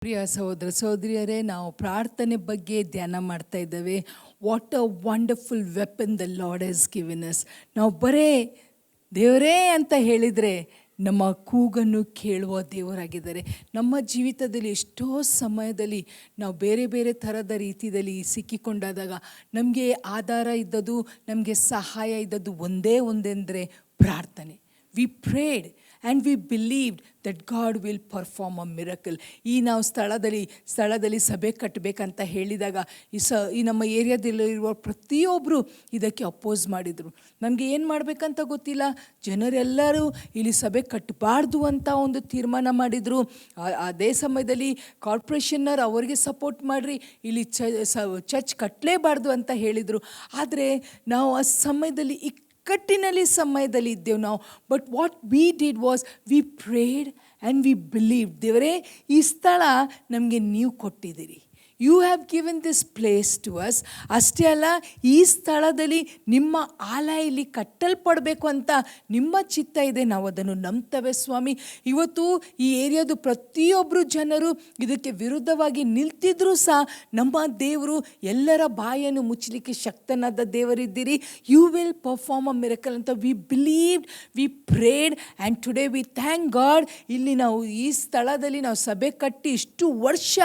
ಪ್ರಿಯ ಸಹೋದರ ಸಹೋದರಿಯರೇ, ನಾವು ಪ್ರಾರ್ಥನೆ ಬಗ್ಗೆ ಧ್ಯಾನ ಮಾಡ್ತಾ ಇದ್ದೇವೆ. What a wonderful weapon the Lord has given us ನಾವು ಬರೇ, ದೇವರೇ ಅಂತ ಹೇಳಿದರೆ ನಮ್ಮ ಕೂಗನ್ನು ಕೇಳುವ ದೇವರಾಗಿದ್ದಾರೆ. ನಮ್ಮ ಜೀವಿತದಲ್ಲಿ ಎಷ್ಟೋ ಸಮಯದಲ್ಲಿ ನಾವು ಬೇರೆ ಬೇರೆ ಥರದ ರೀತಿಯಲ್ಲಿ ಸಿಕ್ಕಿಕೊಂಡಾದಾಗ ನಮಗೆ ಆಧಾರ ಇದ್ದದ್ದು, ನಮಗೆ ಸಹಾಯ ಇದ್ದದ್ದು ಒಂದೇ ಒಂದೆಂದರೆ ಪ್ರಾರ್ಥನೆ. We prayed and we believed that God will perform a miracle ಈ ನಾವು ಸ್ಥಳದಲ್ಲಿ ಸ್ಥಳದಲ್ಲಿ ಸಭೆ ಕಟ್ಟಬೇಕಂತ ಹೇಳಿದಾಗ, ಈ ಸ, ಈ ನಮ್ಮ ಏರಿಯಾದಲ್ಲಿರುವ ಪ್ರತಿಯೊಬ್ಬರು ಇದಕ್ಕೆ ಅಪೋಸ್ ಮಾಡಿದರು. ನಮಗೆ ಏನು ಮಾಡಬೇಕಂತ ಗೊತ್ತಿಲ್ಲ. ಜನರೆಲ್ಲರೂ ಇಲ್ಲಿ ಸಭೆ ಕಟ್ಟಬಾರ್ದು ಅಂತ ಒಂದು ತೀರ್ಮಾನ ಮಾಡಿದರು. ಅದೇ ಸಮಯದಲ್ಲಿ ಕಾರ್ಪೊರೇಷನ್ನರ್ ಅವರಿಗೆ ಸಪೋರ್ಟ್ ಮಾಡಿರಿ, ಇಲ್ಲಿ ಚ ಚರ್ಚ್ ಕಟ್ಟಲೇಬಾರ್ದು ಅಂತ ಹೇಳಿದರು. ಆದರೆ ನಾವು ಆ ಸಮಯದಲ್ಲಿ ಇಕ್ಕಟ್ಟಿನಲ್ಲಿ ಸಮಯದಲ್ಲಿ ಇದ್ದೇವೆ ನಾವು. But what we did was we prayed and we believe ದೇವರೇ, ಈ ಸ್ಥಳ ನಮಗೆ ನೀವು ಕೊಟ್ಟಿದ್ದೀರಿ. You have given this place to us ಅಷ್ಟೇ ಅಲ್ಲ, ಈ ಸ್ಥಳದಲ್ಲಿ ನಿಮ್ಮ ಆಲಯ ಇಲ್ಲಿ ಕಟ್ಟಲ್ಪಡಬೇಕು ಅಂತ ನಿಮ್ಮ ಚಿತ್ತ ಇದೆ. ನಾವು ಅದನ್ನು ನಂಬ್ತವೆ ಸ್ವಾಮಿ. ಇವತ್ತು ಈ ಏರಿಯಾದ ಪ್ರತಿಯೊಬ್ಬರು ಜನರು ಇದಕ್ಕೆ ವಿರುದ್ಧವಾಗಿ ನಿಲ್ತಿದ್ರೂ ಸಹ ನಮ್ಮ ದೇವರು ಎಲ್ಲರ ಬಾಯನ್ನು ಮುಚ್ಚಲಿಕ್ಕೆ ಶಕ್ತನಾದ ದೇವರಿದ್ದೀರಿ. You will perform a miracle ಅಂತ we believed we prayed and today we thank God ಇಲ್ಲಿ ನಾವು ಈ ಸ್ಥಳದಲ್ಲಿ ನಾವು ಸಭೆ ಕಟ್ಟಿ ಇಷ್ಟು ವರ್ಷ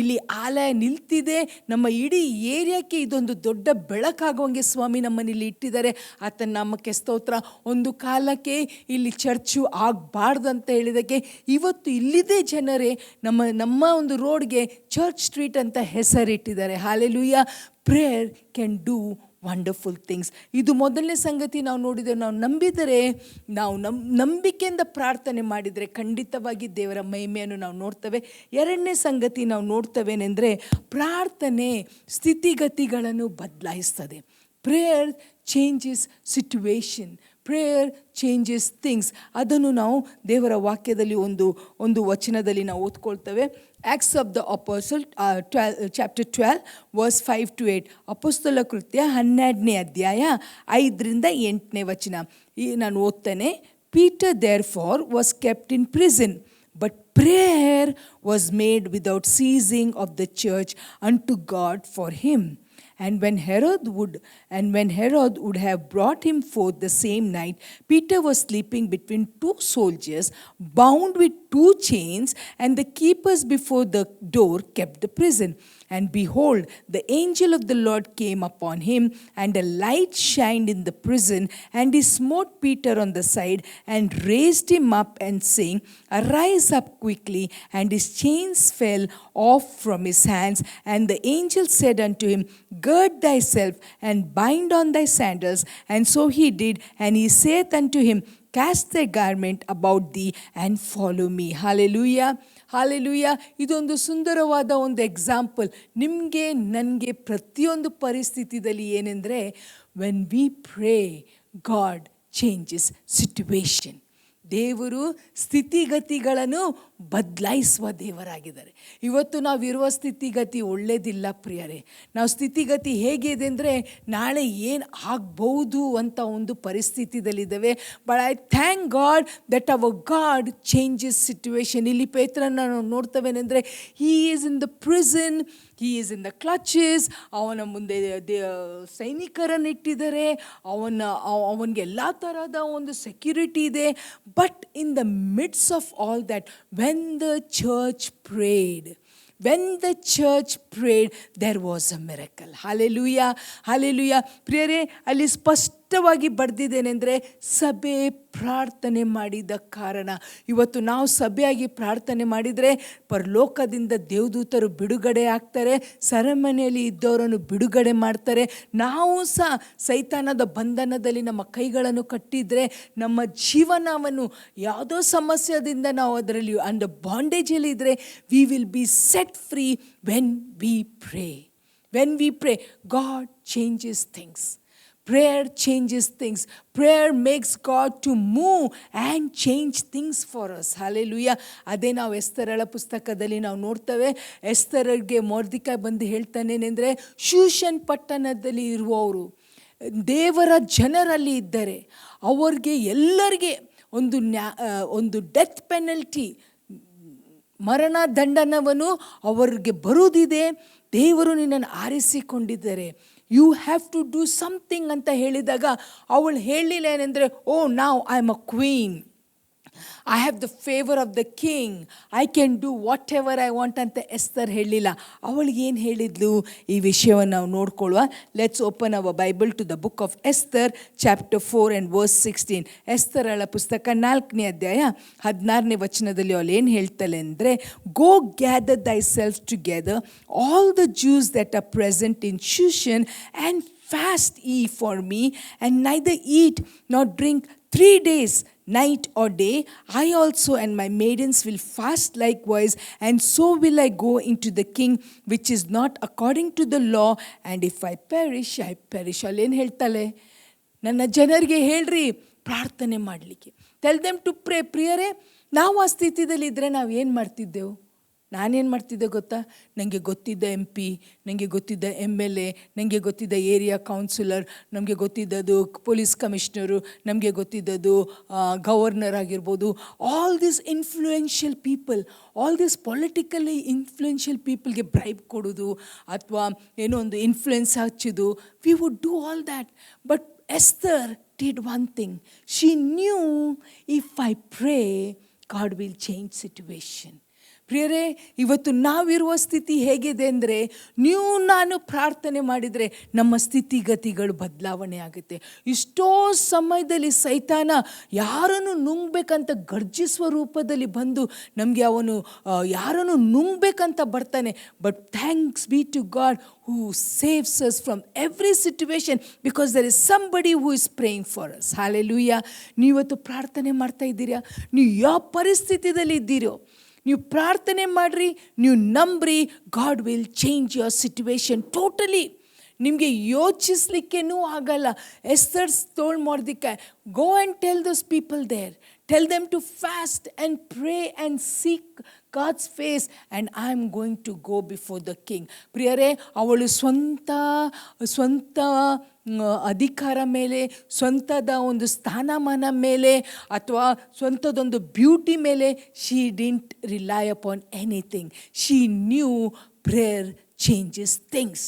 ಇಲ್ಲಿ ಆಲಯ ನಿಲ್ತಿದೆ. ನಮ್ಮ ಇಡೀ ಏರಿಯಾಕ್ಕೆ ಇದೊಂದು ದೊಡ್ಡ ಬೆಳಕಾಗುವಂಗೆ ಸ್ವಾಮಿ ನಮ್ಮನ್ನಿಲ್ಲಿ ಇಟ್ಟಿದ್ದಾರೆ. ಆತನ ನಾಮಕ್ಕೆ ಸ್ತೋತ್ರ. ಒಂದು ಕಾಲಕ್ಕೆ ಇಲ್ಲಿ ಚರ್ಚು ಆಗಬಾರ್ದು ಅಂತ ಹೇಳಿದಕ್ಕೆ ಇವತ್ತು ಇಲ್ಲಿದೆ ಜನರೇ ನಮ್ಮ ನಮ್ಮ ಒಂದು ರೋಡ್ಗೆ ಚರ್ಚ್ ಸ್ಟ್ರೀಟ್ ಅಂತ ಹೆಸರಿಟ್ಟಿದ್ದಾರೆ. Hallelujah prayer can do wonderful things ಇದು ಮೊದಲನೇ ಸಂಗತಿ ನಾವು ನೋಡಿದರೆ, ನಾವು ನಂಬಿದರೆ, ನಾವು ನಂ ನಂಬಿಕೆಯಿಂದ ಪ್ರಾರ್ಥನೆ ಮಾಡಿದರೆ ಖಂಡಿತವಾಗಿ ದೇವರ ಮಹಿಮೆಯನ್ನು ನಾವು ನೋಡ್ತೇವೆ. ಎರಡನೇ ಸಂಗತಿ ನಾವು ನೋಡ್ತವೇನೆಂದರೆ, ಪ್ರಾರ್ಥನೆ ಸ್ಥಿತಿಗತಿಗಳನ್ನು ಬದಲಾಯಿಸ್ತದೆ. Prayer changes situation prayer changes things ಅದನ್ನು ನಾವು ದೇವರ ವಾಕ್ಯದಲ್ಲಿ ಒಂದು ಒಂದು ವಚನದಲ್ಲಿ ನಾವು ಓದ್ಕೊಳ್ತೇವೆ. Acts of the apostle twelve chapter twelve verse five to eight ಅಪೋಸ್ತಲ ಕೃತ್ಯ ಹನ್ನೆರಡನೇ ಅಧ್ಯಾಯ ಐದರಿಂದ ಎಂಟನೇ ವಚನ. ಈ, ನಾನು ಓದ್ತೇನೆ. Peter therefore was kept in prison prayer was made without ceasing of the church church to God for him. And when Herod would and when Herod would have brought him forth the same night, Peter was sleeping between two soldiers, bound with two chains, and the keepers before the door kept the prison. And behold, the angel of the Lord came upon him, and a light shined in the prison, and he smote Peter on the side, and raised him up, and saying, Arise up quickly. And his chains fell off from his hands. And the angel said unto him, Gird thyself, and bind on thy sandals. And so he did, and he saith unto him, Cast thy garment about thee, and follow me. Hallelujah. Hallelujah ಇದೊಂದು ಸುಂದರವಾದ ಒಂದು example ನಿಮಗೆ ನನಗೆ ಪ್ರತಿಯೊಂದು ಪರಿಸ್ಥಿತಿದಲ್ಲಿ ಏನೆಂದರೆ when we pray God changes situation ದೇವರು ಸ್ಥಿತಿಗತಿಗಳನ್ನು ಬದಲಾಯಿಸುವ ದೇವರಾಗಿದ್ದಾರೆ. ಇವತ್ತು ನಾವಿರುವ ಸ್ಥಿತಿಗತಿ ಒಳ್ಳೆಯದಿಲ್ಲ ಪ್ರಿಯರೇ. ನಾವು ಸ್ಥಿತಿಗತಿ ಹೇಗಿದೆ ಅಂದರೆ ನಾಳೆ ಏನು ಆಗ್ಬೋದು ಅಂತ ಒಂದು ಪರಿಸ್ಥಿತಿದಲ್ಲಿದ್ದೇವೆ. But I thank God that our God changes situation ಇಲ್ಲಿ ಪೇತ್ರನ ನಾವು ನೋಡ್ತವೇನೆಂದರೆ he is in the prison he is in the clutches ಅವನ ಮುಂದೆ ದೇ- ಸೈನಿಕರನ್ನು ಇಟ್ಟಿದ್ದಾರೆ. ಅವನ ಅವನಿಗೆ ಎಲ್ಲ ಥರದ ಒಂದು ಸೆಕ್ಯೂರಿಟಿ ಇದೆ. But in the midst of all that when the church prayed when the church prayed there was a miracle hallelujah hallelujah ಪ್ರಿಯರೇ ಅಲ್ಲಿ ಸ್ಪಷ್ಟವಾಗಿ ಬರೆದಿದ್ದೇನೆಂದರೆ ಸಭೆ ಪ್ರಾರ್ಥನೆ ಮಾಡಿದ ಕಾರಣ. ಇವತ್ತು ನಾವು ಸಭೆಯಾಗಿ ಪ್ರಾರ್ಥನೆ ಮಾಡಿದರೆ ಪರಲೋಕದಿಂದ ದೇವದೂತರು ಬಿಡುಗಡೆ ಆಗ್ತಾರೆ, ಸರಮನೆಯಲ್ಲಿ ಇದ್ದವರನ್ನು ಬಿಡುಗಡೆ ಮಾಡ್ತಾರೆ. ನಾವು ಸಹ ಸೈತಾನದ ಬಂಧನದಲ್ಲಿ ನಮ್ಮ ಕೈಗಳನ್ನು ಕಟ್ಟಿದರೆ ನಮ್ಮ ಜೀವನವನ್ನು ಯಾವುದೋ ಸಮಸ್ಯೆದಿಂದ ನಾವು ಅದರಲ್ಲಿ ಅಂದ ಬಾಂಡೇಜಲ್ಲಿ ಇದ್ದರೆ we will be set free when we pray when we pray God changes things prayer changes things prayer makes God to move and change things for us. Hallelujah. ಅದೇ ನಾವು ಎಸ್ತರಳ ಪುಸ್ತಕದಲ್ಲಿ ನಾವು ನೋಡ್ತೇವೆ ಎಸ್ತರಗೆ ಮೋರ್ದಿಕ ಬಂದು ಹೇಳ್ತಾನೇನೆಂದರೆ, ಶೂಷನ್ ಪಟ್ಟಣದಲ್ಲಿ ಇರುವವರು, ದೇವರ ಜನರಲ್ಲಿ ಇದ್ದರೆ ಅವರಿಗೆ ಎಲ್ಲರಿಗೆ ಒಂದು ನ್ಯಾ ಒಂದು ಡೆತ್ ಪೆನಲ್ಟಿ ಮರಣ ದಂಡನವನ್ನು ಅವರಿಗೆ ಬರುವುದಿದೆ ದೇವರು ನಿನ್ನನ್ನು ಆರಿಸಿಕೊಂಡಿದ್ದಾರೆ you have to do something ಅಂತ ಹೇಳಿದಾಗ, ಅವಳು ಹೇಳಲಿಲ್ಲ ಏನಂದರೆ ಓ now I am a queen I have the favour of the king I can do whatever I want ಅಂತ ಎಸ್ತರ್ ಹೇಳಲಿಲ್ಲ ಅವಳಿಗೆ ಏನು ಹೇಳಿದ್ಲು? ಈ ವಿಷಯವನ್ನು ನಾವು ನೋಡ್ಕೊಳ್ಳುವ. Let's open our Bible to the book of Esther chapter four and verse sixteen ಎಸ್ತರಳ ಪುಸ್ತಕ ನಾಲ್ಕನೇ ಅಧ್ಯಾಯ ಹದಿನಾರನೇ ವಚನದಲ್ಲಿ ಅವಳು ಏನು ಹೇಳ್ತಾಳೆ ಅಂದರೆ go gather thyself together all the Jews that are present in Shushan and fast ye for me, and neither eat nor drink three days, night or day. I also and my maidens will fast likewise, and so will I go into the king, which is not according to the law, and if I perish, I perish. ಅಲ್ಲೇನು ಹೇಳ್ತಾಳೆ ನನ್ನ ಜನರಿಗೆ ಹೇಳ್ರಿ ಪ್ರಾರ್ಥನೆ ಮಾಡಲಿಕ್ಕೆ tell them to pray ಪ್ರಿಯರೇ ನಾವು ಆ ಸ್ಥಿತಿದಲ್ಲಿ ಇದ್ದರೆ ನಾವು ಏನು ಮಾಡ್ತಿದ್ದೆವು ನಾನೇನು ಮಾಡ್ತಿದ್ದೆ ಗೊತ್ತಾ? ನನಗೆ ಗೊತ್ತಿದ್ದ ಎಂ ಪಿ ನನಗೆ ಗೊತ್ತಿದ್ದ ಎಂ ಎಲ್ ಎ ನನಗೆ ಗೊತ್ತಿದ್ದ ಏರಿಯಾ ಕೌನ್ಸಿಲರ್ ನಮಗೆ ಗೊತ್ತಿದ್ದದು ಪೊಲೀಸ್ ಕಮಿಷನರು ನಮಗೆ ಗೊತ್ತಿದ್ದದು ಗವರ್ನರ್ ಆಗಿರ್ಬೋದು. All this influential people all this politically influential ಪೀಪಲ್ಗೆ bribe ಕೊಡೋದು ಅಥವಾ ಏನೋ ಒಂದು ಇನ್ಫ್ಲುಯೆನ್ಸ್ ಹಚ್ಚೋದು we would do all that but Esther did one thing she knew if I pray God will change situation ಪ್ರಿಯರೇ, ಇವತ್ತು ನಾವಿರುವ ಸ್ಥಿತಿ ಹೇಗಿದೆ ಅಂದರೆ ನೀವು ನಾನು ಪ್ರಾರ್ಥನೆ ಮಾಡಿದರೆ ನಮ್ಮ ಸ್ಥಿತಿಗತಿಗಳು ಬದಲಾವಣೆ ಆಗುತ್ತೆ. ಇಷ್ಟೋ ಸಮಯದಲ್ಲಿ ಸೈತಾನ ಯಾರನ್ನು ನುಂಗ್ಬೇಕಂತ ಗರ್ಜಿಸುವ ರೂಪದಲ್ಲಿ ಬಂದು ನಮಗೆ ಅವನು ಯಾರನ್ನು ನುಂಗ್ಬೇಕಂತ ಬರ್ತಾನೆ. But thanks be to God who saves us from every situation because there is somebody who is praying for us hallelujah ನೀವತ್ತು ಪ್ರಾರ್ಥನೆ ಮಾಡ್ತಾ ಇದ್ದೀರಾ? ನೀವು ಯಾವ ಪರಿಸ್ಥಿತಿಯಲ್ಲಿ ಇದ್ದೀರೋ? ನೀವು ಪ್ರಾರ್ಥನೆ ಮಾಡಿರಿ, ನೀವು ನಂಬ್ರಿ God will change your situation totally ನಿಮಗೆ ಯೋಚಿಸ್ಲಿಕ್ಕೇನೂ ಆಗಲ್ಲ. ಎಸ್ ತೋಳ್ ಮಾಡೋದಿಕ್ಕೆ go and tell those people there tell them to fast and pray and seek God's face and I am going to go before the king ಪ್ರಿಯರೇ ಅವಳು ಸ್ವಂತ ಸ್ವಂತ ಮ್, ಅಧಿಕಾರ ಮೇಲೆ ಸ್ವಂತದ ಒಂದು ಸ್ಥಾನಮಾನ ಮೇಲೆ ಅಥವಾ ಸ್ವಂತದೊಂದು ಬ್ಯೂಟಿ ಮೇಲೆ she didn't rely upon anything she knew prayer changes things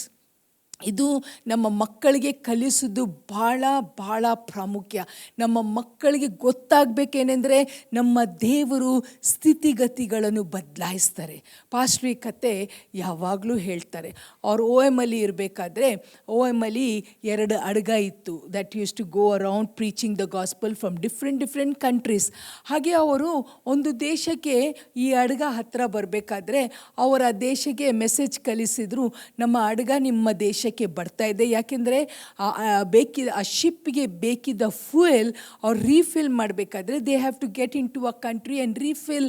ಇದು ನಮ್ಮ ಮಕ್ಕಳಿಗೆ ಕಲಿಸೋದು ಭಾಳ ಭಾಳ ಪ್ರಾಮುಖ್ಯ. ನಮ್ಮ ಮಕ್ಕಳಿಗೆ ಗೊತ್ತಾಗಬೇಕೇನೆಂದರೆ ನಮ್ಮ ದೇವರು ಸ್ಥಿತಿಗತಿಗಳನ್ನು ಬದಲಾಯಿಸ್ತಾರೆ. ಪಾಸ್ಟ್ರಿ ಕತೆ ಯಾವಾಗಲೂ ಹೇಳ್ತಾರೆ. ಅವ್ರು ಓ ಎಂ ಅಲ್ಲಿ ಇರಬೇಕಾದ್ರೆ ಓ ಎಂ ಅಲ್ಲಿ ಎರಡು ಅಡ್ಗ ಇತ್ತು. That used to go around preaching the gospel from different different countries ಹಾಗೆ ಅವರು ಒಂದು ದೇಶಕ್ಕೆ ಈ ಅಡ್ಗ ಹತ್ತಿರ ಬರಬೇಕಾದ್ರೆ ಅವರ ದೇಶಕ್ಕೆ ಮೆಸೇಜ್ ಕಲಿಸಿದ್ರು, ನಮ್ಮ ಅಡ್ಗ ನಿಮ್ಮ ದೇಶಕ್ಕೆ ಬರ್ತಾ ಇದೆ. ಯಾಕೆಂದರೆ ಬೇಕಿದ, ಆ ಶಿಪ್ಗೆ ಬೇಕಿದ್ದ ಫ್ಯೂಯಲ್ ಅವ್ರು ರೀಫಿಲ್ ಮಾಡಬೇಕಾದ್ರೆ they have to get in to a country and refill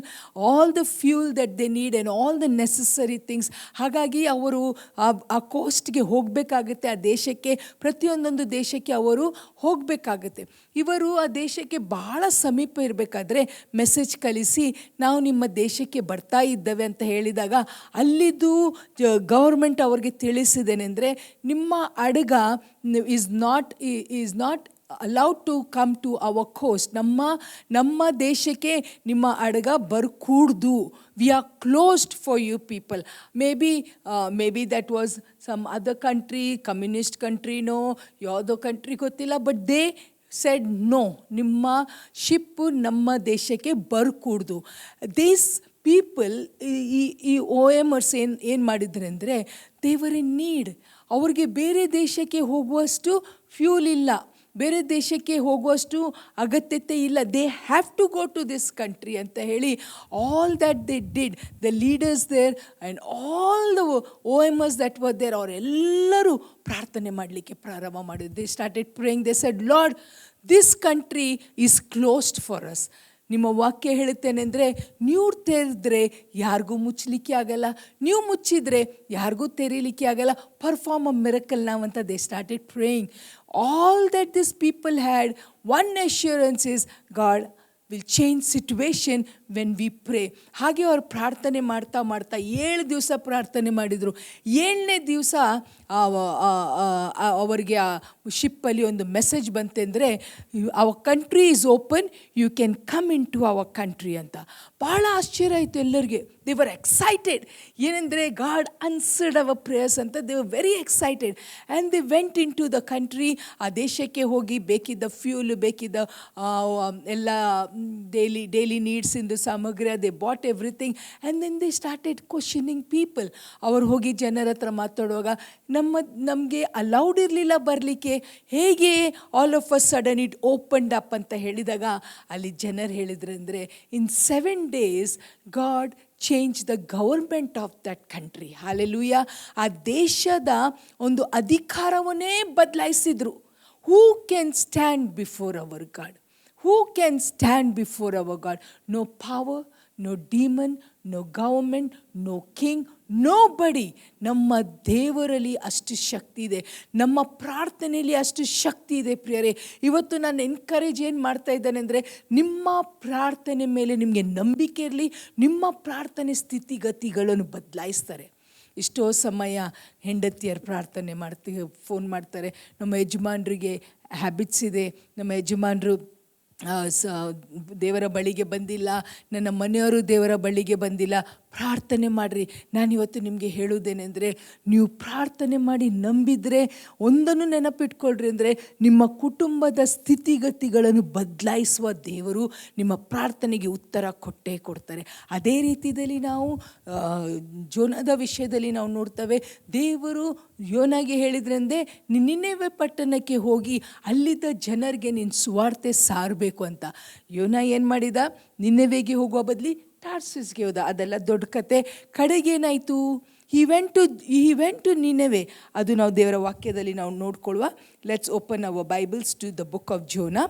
all the fuel that they need and all the necessary things ಹಾಗಾಗಿ ಅವರು, ಆ ಆ ಕೋಸ್ಟ್ಗೆ ಹೋಗಬೇಕಾಗುತ್ತೆ, ಆ ದೇಶಕ್ಕೆ, ಪ್ರತಿಯೊಂದೊಂದು ದೇಶಕ್ಕೆ ಅವರು ಹೋಗಬೇಕಾಗುತ್ತೆ. ಇವರು ಆ ದೇಶಕ್ಕೆ ಬಹಳ ಸಮೀಪ ಇರಬೇಕಾದ್ರೆ ಮೆಸೇಜ್ ಕಳಿಸಿ, ನಾವು ನಿಮ್ಮ ದೇಶಕ್ಕೆ ಬರ್ತಾ ಇದ್ದೇವೆ ಅಂತ ಹೇಳಿದಾಗ, ಅಲ್ಲಿದ್ದು ಗೌರ್ಮೆಂಟ್ ಅವ್ರಿಗೆ ತಿಳಿಸಿದೇನೆಂದರೆ ನಿಮ್ಮ ಅಡಗ is not is not allowed to come to our coast ನಮ್ಮ ನಮ್ಮ ದೇಶಕ್ಕೆ ನಿಮ್ಮ ಅಡಗ ಬರ್ಕೂಡ್ದು. We are closed for you people maybe maybe that was some other country communist ಕಂಟ್ರಿನೋ ಯಾವುದೋ ಕಂಟ್ರಿ ಗೊತ್ತಿಲ್ಲ ಬಟ್ ದೇ ಸೆಡ್ ನೋ ನಿಮ್ಮ ಶಿಪ್ಪು ನಮ್ಮ ದೇಶಕ್ಕೆ ಬರ್ಕೂಡ್ದು. ದಿಸ್ ಪೀಪಲ್ ಈ ಈ ಓ ಎಮರ್ಸ್ ಏನು ಏನು ಮಾಡಿದ್ರೆ ಅಂದರೆ ದೇವರ್ ಇನ್ ನೀಡ್ ಅವ್ರಿಗೆ ಬೇರೆ ದೇಶಕ್ಕೆ ಹೋಗುವಷ್ಟು ಫ್ಯೂಲ್ ಇಲ್ಲ. ಬೇರೆ ದೇಶಕ್ಕೆ ಹೋಗುವಷ್ಟು ಅಗತ್ಯತೆ ಇಲ್ಲ. They have to go to this country ಅಂತ ಹೇಳಿ all that they did the leaders there and all the O M S that were there ಅವರೆಲ್ಲರೂ ಪ್ರಾರ್ಥನೆ ಮಾಡಲಿಕ್ಕೆ ಪ್ರಾರಂಭ ಮಾಡಿದ್ರು. They started praying they said Lord this country is closed for us ನಿಮ್ಮ ವಾಕ್ಯ ಹೇಳುತ್ತೇನೆಂದರೆ, ನೀವು ತೆರೆದ್ರೆ ಯಾರಿಗೂ ಮುಚ್ಚಲಿಕ್ಕೆ ಆಗಲ್ಲ. ನೀವು ಮುಚ್ಚಿದರೆ ಯಾರಿಗೂ ತೆರೀಲಿಕ್ಕೆ ಆಗಲ್ಲ. ಪರ್ಫಾರ್ಮ್ ಅ ಮಿರಕಲ್ ನಾವು ಅಂತ they started praying all that this people had one assurance is God will change situation when we pray ಹಾಗೆ ಅವ್ರು ಪ್ರಾರ್ಥನೆ ಮಾಡ್ತಾ ಮಾಡ್ತಾ ಏಳು ದಿವಸ ಪ್ರಾರ್ಥನೆ ಮಾಡಿದರು. ಏಳನೇ ದಿವಸ ಅವರಿಗೆ ಆ ಶಿಪ್ಪಲ್ಲಿ ಒಂದು ಮೆಸೇಜ್ ಬಂತೆಂದರೆ ಅವ country is open you can come in to our country ಅಂತ. ಭಾಳ ಆಶ್ಚರ್ಯ ಆಯಿತು ಎಲ್ಲರಿಗೆ. ದೇ ವರ್ ಎಕ್ಸೈಟೆಡ್ ಏನೆಂದರೆ ಗಾಡ್ ಅನ್ಸರ್ಡ್ ಅವರ್ ಪ್ರೇಯರ್ಸ್ ಅಂತ they were very excited and they went in to the country ಆ ದೇಶಕ್ಕೆ ಹೋಗಿ ಬೇಕಿದ್ದ ಫ್ಯೂಲ್ ಬೇಕಿದ್ದ ಎಲ್ಲ ಡೈಲಿ ಡೈಲಿ ನೀಡ್ಸಿಂದು ಸಾಮಗ್ರಿ they bought everything and then they started questioning people ಅವ್ರು ಹೋಗಿ ಜನರ ಹತ್ರ ಮಾತಾಡುವಾಗ, ನಮ್ಮ, ನಮಗೆ ಅಲೌಡ್ ಇರಲಿಲ್ಲ ಬರಲಿಕ್ಕೆ. ಹೇಗೆ all of a sudden it opened up ಅಂತ ಹೇಳಿದಾಗ, ಅಲ್ಲಿ ಜನರು ಹೇಳಿದ್ರಂದರೆ in seven days God change the government of that country hallelujah ಆ ದೇಶದ ಒಂದು ಅಧಿಕಾರವನ್ನೇ ಬದಲಾಯಿಸಿದ್ರು. Who can stand before our God who can stand before our God no power no demon no government no king nobody ನಮ್ಮ ದೇವರಲ್ಲಿ ಅಷ್ಟು ಶಕ್ತಿ ಇದೆ. ನಮ್ಮ ಪ್ರಾರ್ಥನೆಯಲ್ಲಿ ಅಷ್ಟು ಶಕ್ತಿ ಇದೆ ಪ್ರಿಯರೇ. ಇವತ್ತು ನಾನು ಎನ್ಕರೇಜ್ ಏನು ಮಾಡ್ತಾ ಇದ್ದೇನೆ ಅಂದರೆ, ನಿಮ್ಮ ಪ್ರಾರ್ಥನೆ ಮೇಲೆ ನಿಮಗೆ ನಂಬಿಕೆ ಇರಲಿ, ನಿಮ್ಮ ಪ್ರಾರ್ಥನೆ ಸ್ಥಿತಿಗತಿಗಳನ್ನು ಬದಲಾಯಿಸ್ತಾರೆ. ಎಷ್ಟೋ ಸಮಯ ಹೆಂಡತಿಯರು ಪ್ರಾರ್ಥನೆ ಮಾಡ್ತೀವಿ ಫೋನ್ ಮಾಡ್ತಾರೆ. ನಮ್ಮ ಯಜಮಾನ್ರಿಗೆ ಹ್ಯಾಬಿಟ್ಸ್ ಇದೆ, ನಮ್ಮ ಯಜಮಾನರು ಸ, ದೇವರ ಬಳಿಗೆ ಬಂದಿಲ್ಲ, ನನ್ನ ಮನೆಯವರು ದೇವರ ಬಳಿಗೆ ಬಂದಿಲ್ಲ. ಪ್ರಾರ್ಥನೆ ಮಾಡಿರಿ. ನಾನಿವತ್ತು ನಿಮಗೆ ಹೇಳುವುದೇನೆಂದರೆ ನೀವು ಪ್ರಾರ್ಥನೆ ಮಾಡಿ ನಂಬಿದರೆ, ಒಂದನ್ನು ನೆನಪಿಟ್ಕೊಳ್ರಿ ಅಂದರೆ, ನಿಮ್ಮ ಕುಟುಂಬದ ಸ್ಥಿತಿಗತಿಗಳನ್ನು ಬದಲಾಯಿಸುವ ದೇವರು ನಿಮ್ಮ ಪ್ರಾರ್ಥನೆಗೆ ಉತ್ತರ ಕೊಟ್ಟೇ ಕೊಡ್ತಾರೆ. ಅದೇ ರೀತಿಯಲ್ಲಿ ನಾವು ಜೋನದ ವಿಷಯದಲ್ಲಿ ನಾವು ನೋಡ್ತೇವೆ, ದೇವರು ಯೋನಾಗೆ ಹೇಳಿದ್ರಂದೆ ನೀನು ನಿನ್ನೆವೆ ಪಟ್ಟಣಕ್ಕೆ ಹೋಗಿ ಅಲ್ಲಿದ್ದ ಜನರಿಗೆ ನಿನ್ನ ಸುವಾರ್ತೆ ಸಾರಬೇಕು. ಅಂತ. ಯೋನ ಏನು ಮಾಡಿದ? ನಿನ್ನೆವೇಗಿ ಹೋಗುವ ಬದಲಿ ಟಾರ್ಸಿಸ್ಗೆ ಹೋದ. ಅದೆಲ್ಲ ದೊಡ್ಡ ಕತೆ. ಕಡೆಗೇನಾಯಿತು he went to he went to Nineveh ಅದು ನಾವು ದೇವರ ವಾಕ್ಯದಲ್ಲಿ ನಾವು ನೋಡ್ಕೊಳ್ಳುವ. Let's open our Bibles to the book of Jonah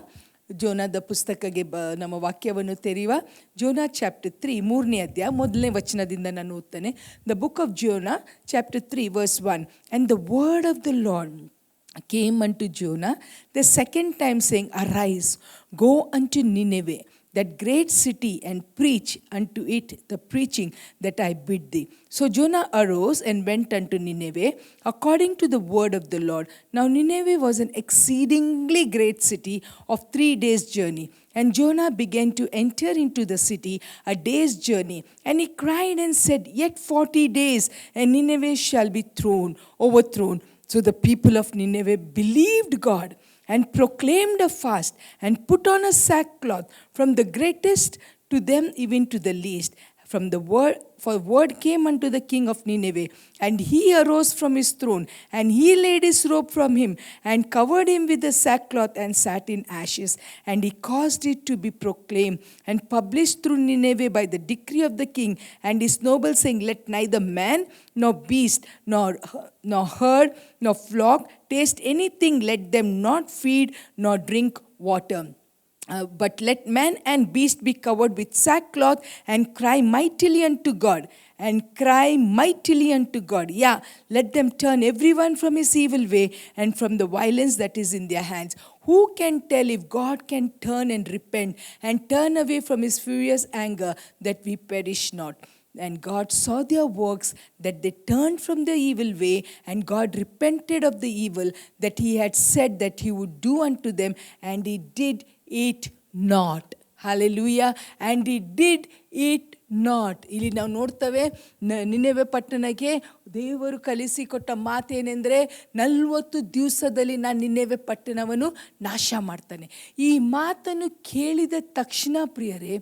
ಜೋನಾದ ಪುಸ್ತಕಕ್ಕೆ ಬ, ನಮ್ಮ ವಾಕ್ಯವನ್ನು ತೆರೆಯುವ. ಜೋನಾ ಚಾಪ್ಟರ್ ತ್ರೀ ಮೂರನೇ ಅಧ್ಯಾಯ, ಮೊದಲನೇ ವಚನದಿಂದ ನಾನು ಓದ್ತೇನೆ. The book of Jonah chapter three verse one and the word of the Lord came unto Jonah the second time, saying, Arise, go unto Nineveh, that great city, and preach unto it the preaching that I bid thee. So Jonah arose and went unto Nineveh according to the word of the Lord. Now Nineveh was an exceedingly great city of three days' journey. And Jonah began to enter into the city a day's journey. And he cried and said, Yet forty days, and Nineveh shall be thrown, overthrown. So the people of Nineveh believed God and proclaimed a fast and put on a sackcloth from the greatest to them even to the least. From the word, for word came unto the king of Nineveh, and he arose from his throne, and he laid his robe from him, and covered him with the sackcloth, and sat in ashes. And he caused it to be proclaimed and published through Nineveh by the decree of the king and his nobles, saying, Let neither man nor beast, nor, nor herd, nor flock taste anything, let them not feed nor drink water. Uh, but let man and beast be covered with sackcloth and cry mightily unto God. And cry mightily unto God. Yeah, let them turn everyone from his evil way and from the violence that is in their hands. Who can tell if God can turn and repent and turn away from his furious anger that we perish not? And God saw their works, that they turned from the evil way, and God repented of the evil that he had said that he would do unto them, and he did it ಹಾಲೆ Hallelujah. And he did it not ಇಲ್ಲಿ ನಾವು ನೋಡ್ತೇವೆ ನಿನ್ನೆವೆ ಪಟ್ಟಣಕ್ಕೆ ದೇವರು ಕಲಿಸಿಕೊಟ್ಟ ಮಾತೇನೆಂದರೆ ನಲ್ವತ್ತು ದಿವಸದಲ್ಲಿ ನಾನು ನಿನ್ನೆವೆ ಪಟ್ಟಣವನ್ನು ನಾಶ ಮಾಡ್ತಾನೆ. ಈ ಮಾತನ್ನು ಕೇಳಿದ ತಕ್ಷಣ ಪ್ರಿಯರೇ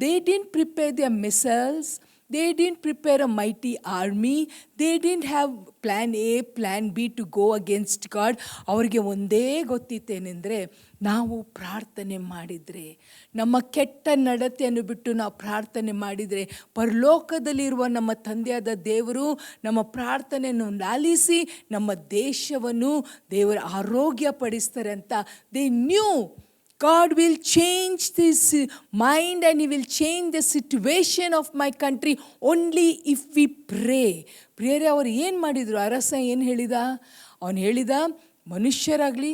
they didn't prepare the missiles they didn't prepare a mighty army they didn't have plan A plan B to go against God ಅವರಿಗೆ ಒಂದೇ ಗೊತ್ತಿತ್ತೇನೆಂದರೆ, ನಾವು ಪ್ರಾರ್ಥನೆ ಮಾಡಿದರೆ, ನಮ್ಮ ಕೆಟ್ಟ ನಡತೆಯನ್ನು ಬಿಟ್ಟು ನಾವು ಪ್ರಾರ್ಥನೆ ಮಾಡಿದರೆ, ಪರಲೋಕದಲ್ಲಿರುವ ನಮ್ಮ ತಂದೆಯಾದ ದೇವರು ನಮ್ಮ ಪ್ರಾರ್ಥನೆಯನ್ನು ಲಾಲಿಸಿ, ನಮ್ಮ ದೇಶವನ್ನು ದೇವರ ಆರೋಗ್ಯ ಪಡಿಸ್ತಾರೆ ಅಂತ they knew God will change this uh, mind and He will change the situation of my country only if we pray. ಪ್ರಿಯರೇ ಅವರು ಏನು ಮಾಡಿದರು ಅರಸ ಏನು ಹೇಳಿದ ಅವನು ಹೇಳಿದ ಮನುಷ್ಯರಾಗಲಿ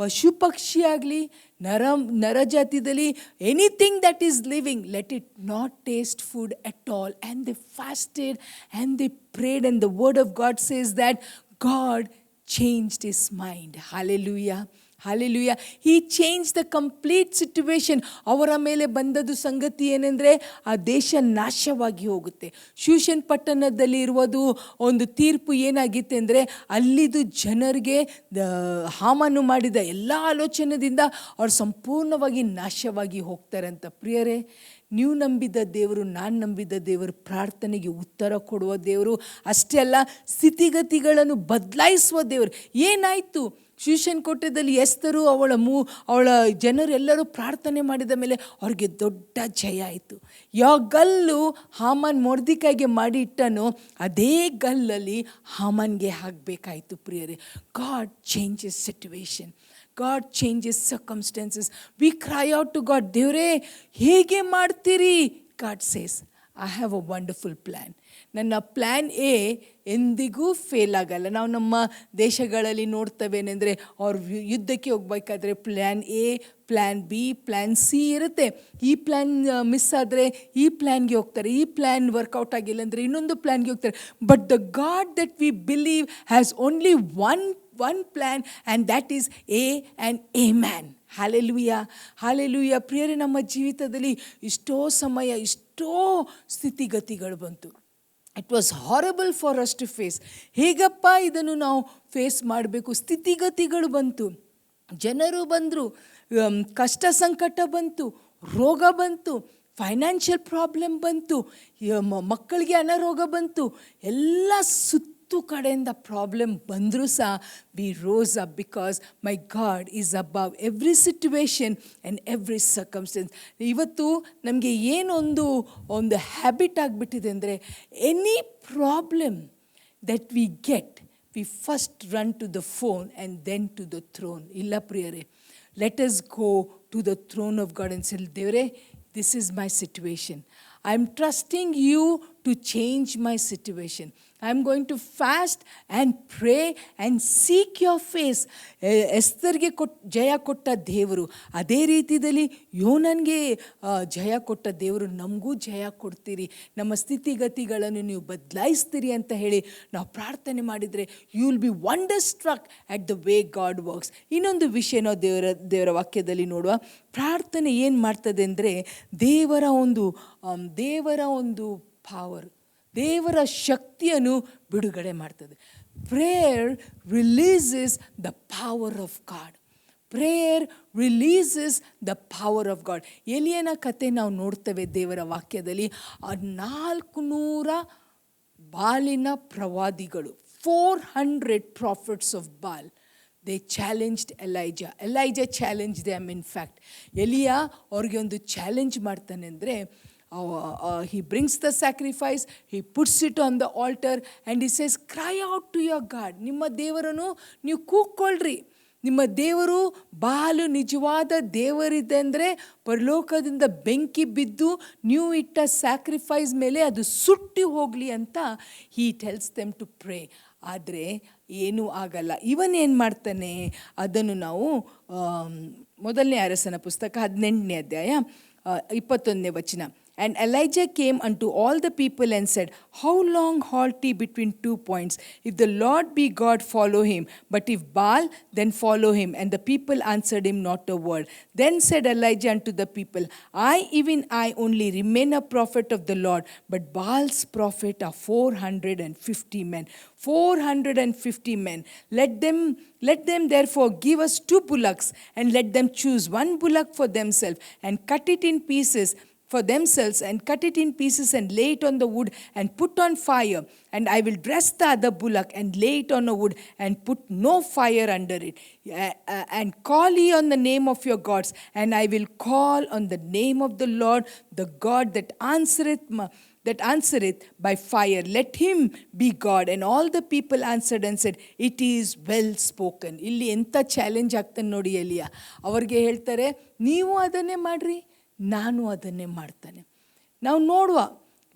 ಪಶು ಪಕ್ಷಿ ಆಗಲಿ ನರ ನರಜಾತಿದಲ್ಲಿ anything that is living let it not taste food at all and the fasted and the prayed and the word of God says that God changed his mind Hallelujah. Hallelujah he change the complete situation ಅವರ ಮೇಲೆ ಬಂದದ್ದು ಸಂಗತಿ ಏನೆಂದರೆ, ಆ ದೇಶ ನಾಶವಾಗಿ ಹೋಗುತ್ತೆ. Shushan ಪಟ್ಟಣದಲ್ಲಿ ಇರುವುದು ಒಂದು ತೀರ್ಪು ಏನಾಗಿತ್ತು ಅಂದರೆ, ಅಲ್ಲಿದು ಜನರಿಗೆ ಹಾಮನ್ನು ಹಾಮನು ಮಾಡಿದ ಎಲ್ಲ ಆಲೋಚನೆಯಿಂದ ಅವ್ರು ಸಂಪೂರ್ಣವಾಗಿ ನಾಶವಾಗಿ ಹೋಗ್ತಾರೆ ಅಂತ. ಪ್ರಿಯರೇ, ನೀವು ನಂಬಿದ ದೇವರು, ನಾನು ನಂಬಿದ ದೇವರು, ಪ್ರಾರ್ಥನೆಗೆ ಉತ್ತರ ಕೊಡುವ ದೇವರು, ಅಷ್ಟೇ ಅಲ್ಲ, ಸ್ಥಿತಿಗತಿಗಳನ್ನು ಬದಲಾಯಿಸುವ ದೇವರು. ಏನಾಯಿತು? ಶಿವಶನ್ ಕೋಟದಲ್ಲಿ ಎಸ್ತರು, ಅವಳ ಮೂ, ಅವಳ ಜನರೆಲ್ಲರೂ ಪ್ರಾರ್ಥನೆ ಮಾಡಿದ ಮೇಲೆ ಅವ್ರಿಗೆ ದೊಡ್ಡ ಜಯ ಆಯಿತು. ಯಾವ ಗಲ್ಲು ಹಾಮನ್ ಮೊರ್ದಿಕಾಯಿಗೆ ಮಾಡಿ ಇಟ್ಟನೋ ಅದೇ ಗಲ್ಲಲ್ಲಿ ಹಾಮನ್ಗೆ ಹಾಕಬೇಕಾಯಿತು ಪ್ರಿಯರೇ. God changes situation God changes circumstances we cry out to God ದೇವರೇ, ಹೇಗೆ ಮಾಡ್ತೀರಿ? God says I have a wonderful plan ನನ್ನ ಪ್ಲ್ಯಾನ್ ಎ ಎಂದಿಗೂ ಫೇಲ್ ಆಗಲ್ಲ. ನಾವು ನಮ್ಮ ದೇಶಗಳಲ್ಲಿ ನೋಡ್ತವೇನೆಂದರೆ, ಅವ್ರು ಯುದ್ಧಕ್ಕೆ ಹೋಗ್ಬೇಕಾದ್ರೆ plan A plan B plan C ಇರುತ್ತೆ. ಈ ಪ್ಲ್ಯಾನ್ ಮಿಸ್ ಆದರೆ ಈ ಪ್ಲ್ಯಾನ್ಗೆ ಹೋಗ್ತಾರೆ. ಈ ಪ್ಲ್ಯಾನ್ ವರ್ಕೌಟ್ ಆಗಿಲ್ಲ ಅಂದರೆ ಇನ್ನೊಂದು ಪ್ಲ್ಯಾನ್ಗೆ ಹೋಗ್ತಾರೆ. But the God that we believe has only one one plan and that is a and a man hallelujah hallelujah ಪ್ರಿಯರೇ, ನಮ್ಮ ಜೀವಿತದಲ್ಲಿ ಇಷ್ಟೋ ಸಮಯ, ಇಷ್ಟೋ ಸ್ಥಿತಿಗತಿಗಳು ಬಂತು. It was horrible for us to face ಹೇಗಪ್ಪ ಇದನ್ನು ನಾವು ಫೇಸ್ ಮಾಡಬೇಕು? ಸ್ಥಿತಿಗತಿಗಳು ಬಂತು. ಜನರು ಬಂದರು ಕಷ್ಟ ಸಂಕಟ ಬಂತು, ರೋಗ ಬಂತು ಫೈನಾನ್ಷಿಯಲ್ ಪ್ರಾಬ್ಲಮ್ ಬಂತು ಮಕ್ಕಳಿಗೆ ಅನಾರೋಗ ಬಂತು, ಎಲ್ಲ ಸುತ್ತು ಕಡೆಯಿಂದ ಪ್ರಾಬ್ಲಮ್ ಬಂದರೂ ಸಹ we rose up because my God is above every situation and every circumstance ಇವತ್ತು ನಮಗೆ ಏನೊಂದು ಒಂದು ಹ್ಯಾಬಿಟ್ ಆಗಿಬಿಟ್ಟಿದೆ ಅಂದರೆ any problem that we get we first run to the phone and then to the throne ಇಲ್ಲ ಪ್ರಿಯರೇ let us go to the throne of God ಅನ್ಸ್ ದೇವರೇ this is my situation I am trusting you to change my situation I am going to fast and pray and seek your face ಎಸ್ತರ್ಗೆ ಕೊಟ್, ಜಯ ಕೊಟ್ಟ ದೇವರು. ಅದೇ ರೀತಿಯಲ್ಲಿ ಯೋನನ್ಗೆ ಜಯ ಕೊಟ್ಟ ದೇವರು. ನಮಗೂ ಜಯ ಕೊಡ್ತೀರಿ. ನಮ್ಮ ಸ್ಥಿತಿಗತಿಗಳನ್ನು ನೀವು ಬದಲಾಯಿಸ್ತೀರಿ ಅಂತ ಹೇಳಿ ನಾವು ಪ್ರಾರ್ಥನೆ ಮಾಡಿದರೆ you will be wonderstruck at the way God works ಇನ್ನೊಂದು ವಿಷಯ ನಾವು ದೇವರ ದೇವರ ವಾಕ್ಯದಲ್ಲಿ ನೋಡುವ. ಪ್ರಾರ್ಥನೆ ಏನು ಮಾಡ್ತದೆ ಅಂದರೆ ದೇವರ ಒಂದು ದೇವರ ಒಂದು ಪಾವರ್ ದೇವರ ಶಕ್ತಿಯನ್ನು ಬಿಡುಗಡೆ ಮಾಡ್ತದೆ. Prayer releases the power of God prayer releases the power of God ಎಲಿಯನ ಕತೆ ನಾವು ನೋಡ್ತೇವೆ ದೇವರ ವಾಕ್ಯದಲ್ಲಿ ನಾಲ್ಕು ನೂರ ಬಾಲಿನ ಪ್ರವಾದಿಗಳು four hundred prophets of Baal they challenged Elijah Elijah challenge them in fact ಎಲಿಯ ಅವ್ರಿಗೆ ಒಂದು ಚಾಲೆಂಜ್ ಮಾಡ್ತಾನೆ ಅಂದರೆ he brings the sacrifice, he puts it on the altar, and he says, cry out to your God. ನಿಮ್ಮ ದೇವರನ್ನು ನೀವು ಕೂಕ್ಕೊಳ್ರಿ ನಿಮ್ಮ ದೇವರು ಬಾಲು ನಿಜವಾದ ದೇವರಿದೆ ಅಂದರೆ ಪರಲೋಕದಿಂದ ಬೆಂಕಿ ಬಿದ್ದು ನೀವು ಇಟ್ಟ ಸ್ಯಾಕ್ರಿಫೈಸ್ ಮೇಲೆ ಅದು ಸುಟ್ಟಿ ಹೋಗಲಿ ಅಂತ he tells them to pray ಆದರೆ ಏನೂ ಆಗಲ್ಲ. ಇವನ್ ಏನು ಮಾಡ್ತಾನೆ? ಅದನ್ನು ನಾವು ಮೊದಲನೇ ಅರಸನ ಪುಸ್ತಕ ಹದಿನೆಂಟನೇ ಅಧ್ಯಾಯ ಇಪ್ಪತ್ತೊಂದನೇ ವಚನ. And Elijah came unto all the people and said, How long halt ye between two points? If the Lord be God, follow him. But if Baal, then follow him. And the people answered him not a word. Then said Elijah unto the people, I, even I only, remain a prophet of the Lord. But Baal's prophet are 450 men. 450 men. Let them let them therefore give us two bullocks, and let them choose one bullock for themselves, and cut it in pieces, for themselves and cut it in pieces and lay it on the wood and put on fire and i will dress the other bullock and lay it on a wood and put no fire under it Uh, uh, and call ye on the name of your gods and i will call on the name of the lord the god that answereth that answereth by fire. Let him be God. And all the people answered and said, It is well spoken. ಇಲ್ಲಿ ಎಂಥ challenge ಆಗ್ತಾನೆ ನೋಡಿ ಎಲಿಯ ಅವ್ರಿಗೆ ಹೇಳ್ತಾರೆ ನೀವು ಅದನ್ನೇ ಮಾಡ್ರಿ ನಾನು ಅದನ್ನೇ ಮಾಡ್ತಾನೆ. ನಾವು ನೋಡುವ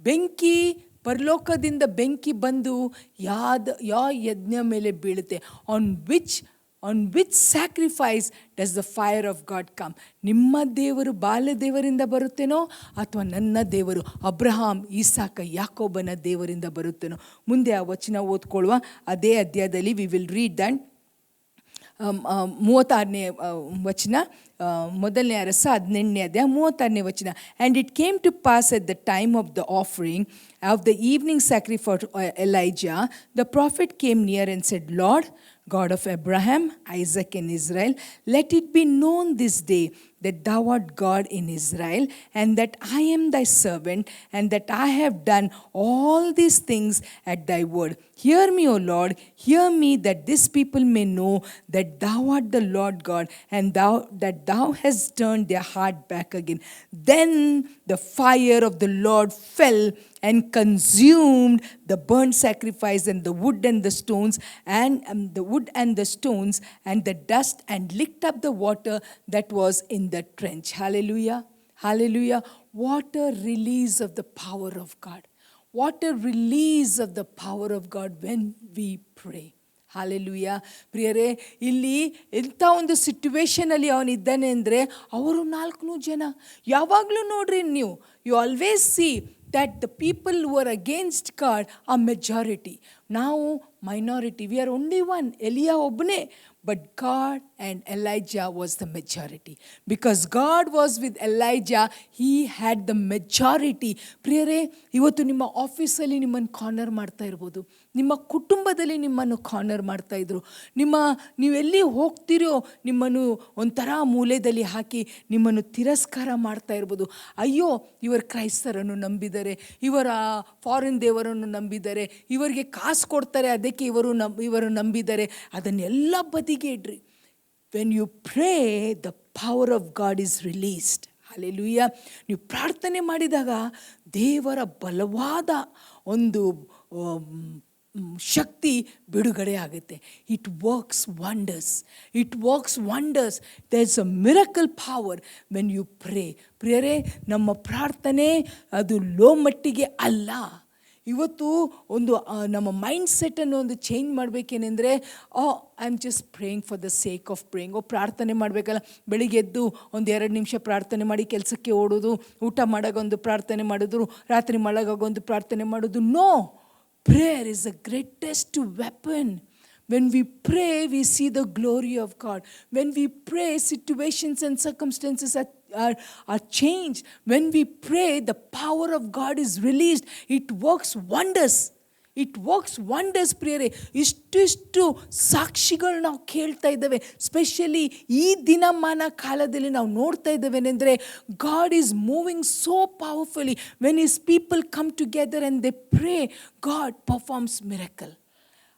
ಬೆಂಕಿ ಪರಲೋಕದಿಂದ ಬೆಂಕಿ ಬಂದು ಯಾದ ಯಾವ ಯಜ್ಞ ಮೇಲೆ ಬೀಳುತ್ತೆ. On which on which sacrifice does the fire of God come ನಿಮ್ಮ ದೇವರು ಬಾಲ್ಯ ದೇವರಿಂದ ಬರುತ್ತೇನೋ ಅಥವಾ ನನ್ನ ದೇವರು ಅಬ್ರಹಾಂ ಈಸಾಕ ಯಾಕೋಬನ ದೇವರಿಂದ ಬರುತ್ತೇನೋ? ಮುಂದೆ ಆ ವಚನ ಓದ್ಕೊಳ್ಳುವ ಅದೇ ಅಧ್ಯಾಯದಲ್ಲಿ ವಿ ವಿಲ್ ರೀಡ್ ಆ, ಮೂವತ್ತಾರನೇ ಆ, ವಚನ ಆ, ಮೊದಲನೇ ಅರಸ ಹದಿನೆಂಟನೇ ಅಧ್ಯಾಯ ಮೂವತ್ತಾರನೇ ವಚನ. And it came to pass at the time of the offering of the evening sacrifice Elijah the prophet came near and said Lord God of Abraham, Isaac, and Israel, let it be known this day that thou art God in Israel, and that I am thy servant, and that I have done all these things at thy word. Hear me, O Lord, hear me, that this people may know that thou art the Lord God, and thou that thou hast turned their heart back again. Then the fire of the Lord fell and consumed the burnt sacrifice and the wood and the stones and um, the wood and the stones and the dust and licked up the water that was in the trench hallelujah hallelujah what a release of the power of god what a release of the power of god when we pray hallelujah ಪ್ರಿಯರೇ ಇಲ್ಲಿ ಎಂಥ ಒಂದು ಸಿಟ್ಯುವೇಶನಲ್ಲಿ ಅವನಿದ್ದಾನೆ ಅಂದರೆ ಅವರು ನಾಲ್ಕು ಜನ ಯಾವಾಗಲೂ ನೋಡ್ರಿ ನೀವು you always see that the people who are against God are majority. ನಾವು minority. We are only one. Elia ಒಬ್ಬನೇ but God and Elijah was the majority because God was with Elijah he had the majority ಪ್ರಿಯರೇ ಇವತ್ತು ನಿಮ್ಮ ಆಫೀಸಲ್ಲಿ ನಿಮ್ಮನ್ನು corner ಮಾಡ್ತಾ ಇರ್ಬೋದು ನಿಮ್ಮ ಕುಟುಂಬದಲ್ಲಿ ನಿಮ್ಮನ್ನು ಕಾರ್ನರ್ ಮಾಡ್ತಾಯಿದ್ರು ನಿಮ್ಮ ನೀವೆಲ್ಲಿ ಹೋಗ್ತಿರೋ ನಿಮ್ಮನ್ನು ಒಂಥರ ಮೂಲೆಯಲ್ಲಿ ಹಾಕಿ ನಿಮ್ಮನ್ನು ತಿರಸ್ಕಾರ ಮಾಡ್ತಾ ಇರ್ಬೋದು. ಅಯ್ಯೋ, ಇವರು ಕ್ರೈಸ್ತರನ್ನು ನಂಬಿದ್ದಾರೆ ಇವರ ಫಾರಿನ್ ದೇವರನ್ನು ನಂಬಿದ್ದಾರೆ ಇವರಿಗೆ ಕಾಸು ಕೊಡ್ತಾರೆ, ಅದಕ್ಕೆ ಇವರು ನಂಬ ಇವರು ನಂಬಿದ್ದಾರೆ ಅದನ್ನೆಲ್ಲ ಬದಿಗೆ ಇಡ್ರಿ. When you pray the power of God is released hallelujah ನೀವು ಪ್ರಾರ್ಥನೆ ಮಾಡಿದಾಗ ದೇವರ ಬಲವಾದ ಒಂದು ಶಕ್ತಿ ಬಿಡುಗಡೆ ಆಗುತ್ತೆ. It works wonders it works wonders the is a miracle power when you pray ಪ್ರಿಯರೇ, ನಮ್ಮ ಪ್ರಾರ್ಥನೆ ಅದು ಲೋ ಮಟ್ಟಿಗೆ ಅಲ್ಲ. ಇವತ್ತು ಒಂದು ನಮ್ಮ ಮೈಂಡ್ ಸೆಟ್ಟನ್ನು ಒಂದು ಚೇಂಜ್ ಮಾಡಬೇಕೇನೆಂದರೆ, ಓ I am just praying for the sake of praying oh, ಪ್ರಾರ್ಥನೆ ಮಾಡಬೇಕಲ್ಲ. ಬೆಳಿಗ್ಗೆ ಎದ್ದು ಒಂದು ಎರಡು ನಿಮಿಷ ಪ್ರಾರ್ಥನೆ ಮಾಡಿ ಕೆಲಸಕ್ಕೆ ಓಡೋದು, ಊಟ ಮಾಡಾಗ ಒಂದು ಪ್ರಾರ್ಥನೆ ಮಾಡಿದ್ರು, ರಾತ್ರಿ ಮಳಗಾಗ ಒಂದು ಪ್ರಾರ್ಥನೆ ಮಾಡೋದು no Prayer is the greatest weapon. When we pray, we see the glory of God. When we pray, situations and circumstances are, are, are changed. When we pray, the power of God is released. It works wonders. It works wonders ಪ್ರಿಯರೇ. ಇಷ್ಟಿಷ್ಟು ಸಾಕ್ಷಿಗಳು ನಾವು ಕೇಳ್ತಾ ಇದ್ದೇವೆ. Specially ಈ ದಿನಮಾನ ಕಾಲದಲ್ಲಿ ನಾವು ನೋಡ್ತಾ ಇದ್ದೇವೆನೆಂದರೆ God is moving so powerfully when is people come together and the pray God performs miracle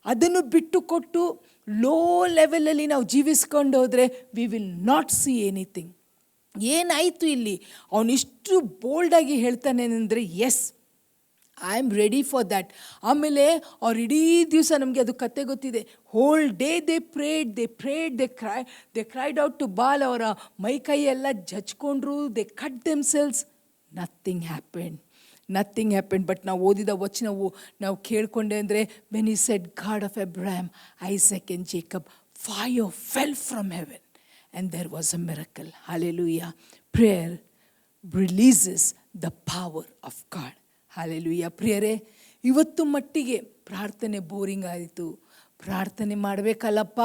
ಅದನ್ನು ಬಿಟ್ಟುಕೊಟ್ಟು ಲೋ ಲೆವೆಲಲ್ಲಿ ನಾವು ಜೀವಿಸ್ಕೊಂಡು ಹೋದರೆ we will not see anything ಏನಾಯಿತು ಇಲ್ಲಿ? ಅವನಿಷ್ಟು ಬೋಲ್ಡಾಗಿ ಹೇಳ್ತಾನೆ ಅಂದರೆ yes I am ready for that ಆಮೇಲೆ, ಅವ್ರು ಇಡೀ ದಿವಸ ನಮಗೆ ಅದು ಕತೆ ಗೊತ್ತಿದೆ. Whole day they prayed they prayed they cry they cried out to Baal ಅವರ ಮೈ ಕೈ ಎಲ್ಲ ಜಚ್ಕೊಂಡ್ರು they cut themselves nothing happened nothing happened but ನಾವು ಓದಿದ ವಚನವು ನಾವು ಕೇಳ್ಕೊಂಡೆ ಅಂದರೆ when he said God of Abraham Isaac and Jacob fire fell from heaven and there was a miracle hallelujah prayer releases the power of God hallelujah ಪ್ರಿಯರೇ, ಇವತ್ತು ಮಟ್ಟಿಗೆ ಪ್ರಾರ್ಥನೆ ಬೋರಿಂಗ್ ಆಯಿತು. ಪ್ರಾರ್ಥನೆ ಮಾಡಬೇಕಲ್ಲಪ್ಪ.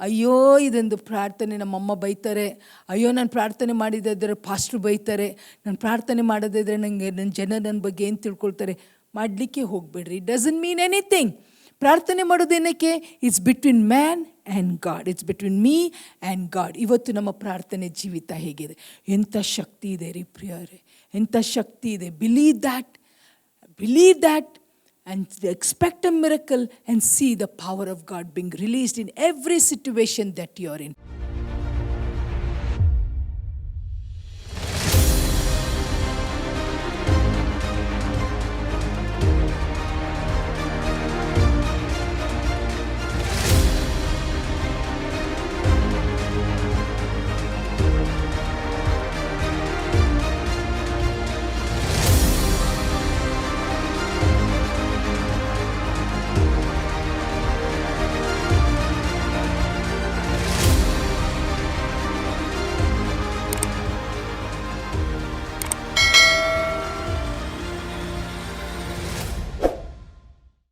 ಅಯ್ಯೋ, ಇದೊಂದು ಪ್ರಾರ್ಥನೆ ನಮ್ಮಮ್ಮ ಬೈತಾರೆ. ಅಯ್ಯೋ, ನಾನು ಪ್ರಾರ್ಥನೆ ಮಾಡಿದ್ರೆ ಪಾಸ್ಟ್ರು ಬೈತಾರೆ. ನಾನು ಪ್ರಾರ್ಥನೆ ಮಾಡೋದಿದ್ರೆ ನನಗೆ ನನ್ನ ಜನ ನನ್ನ ಬಗ್ಗೆ ಏನು ತಿಳ್ಕೊಳ್ತಾರೆ? ಮಾಡಲಿಕ್ಕೆ ಹೋಗಬೇಡ್ರಿ. ಇಟ್ ಡಸನ್ ಮೀನ್ ಎನಿಥಿಂಗ್ ಪ್ರಾರ್ಥನೆ ಮಾಡೋದೇನಕ್ಕೆ it's between man and God it's between me and God ಇವತ್ತು ನಮ್ಮ ಪ್ರಾರ್ಥನೆ ಜೀವಿತ ಹೇಗಿದೆ. ಎಂಥ ಶಕ್ತಿ ಇದೆ ರೀ ಪ್ರಿಯರೇ. ಎಂಥ ಶಕ್ತಿ ಇದೆ. Believe that believe that and expect a miracle and see the power of God being released in every situation that you're in.